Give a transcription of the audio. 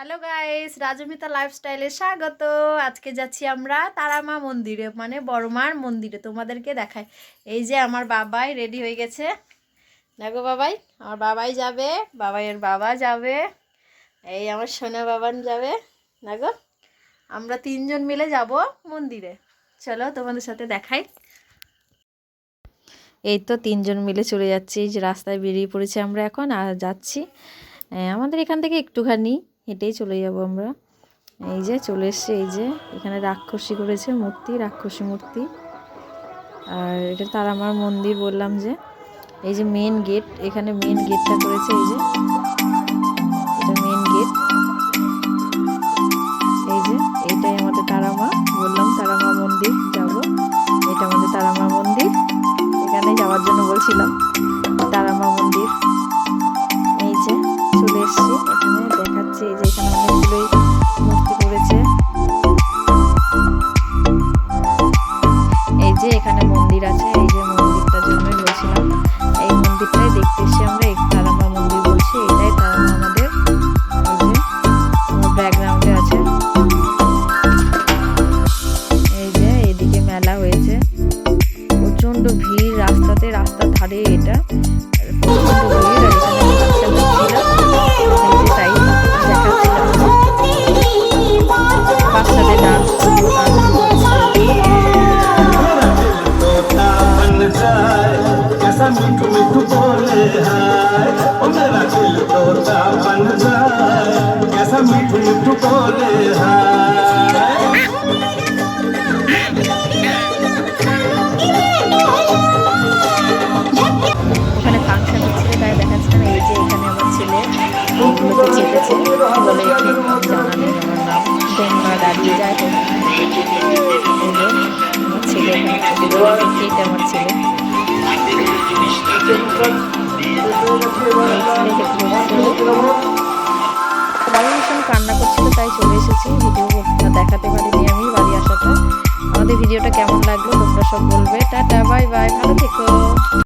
Hello guys রাজমিতা লাইফস্টাইলে স্বাগত। আজকে যাচ্ছি আমরা তারামা মন্দিরে মানে বড়মার মন্দিরে, তোমাদেরকে দেখাই। এই যে আমার বাবাই রেডি হয়ে গেছে। দেখো বাবাই, আমার বাবাই যাবে, বাবাইয়ের বাবা যাবে, এই আমার সোনা বাবান যাবে। দেখো, আমরা তিনজন মিলে যাব মন্দিরে। চলো তোমাদের সাথে দেখাই। এই তো তিনজন মিলে চলে যাচ্ছি যে রাস্তায় বেরিয়ে পড়েছি আমরা এখন, আর যাচ্ছি। আমাদের এখান থেকে একটুখানি হেঁটেই চলে যাব আমরা। এই যে চলে এসছে, এই যে এখানে রাক্ষসী করেছে মূর্তি, রাক্ষসী মূর্তি। আর এটা তারামার মন্দির বললাম যে, এই যে মেন গেট এখানে মেন গেটটা করেছে এই যে। এটা মেন গেট এই যে, এইটাই আমাদের বললাম মন্দির যাব। এটা আমাদের তারামা মন্দির। এখানে যাওয়ার জন্য বলছিলাম, তারামা মন্দির। এই যে চলে এসছি, এখানে প্রচণ্ড ভিড় রাস্তাতে রাস্তার ধারে এটা। প্রচণ্ড মিঠু মিঠু হায় তোমরা দাঁড়িয়ে যায় তো এই যে আমার ছেলে চেপে আমার ছেলে কান্না করছিল তাই চলে এসেছি ভিডিও দেখাতে পারিনি আমি বাড়ি আসাটা আমাদের ভিডিওটা কেমন লাগল তোমরা সব বলবে টাটা বাই বাই ভালো থেকো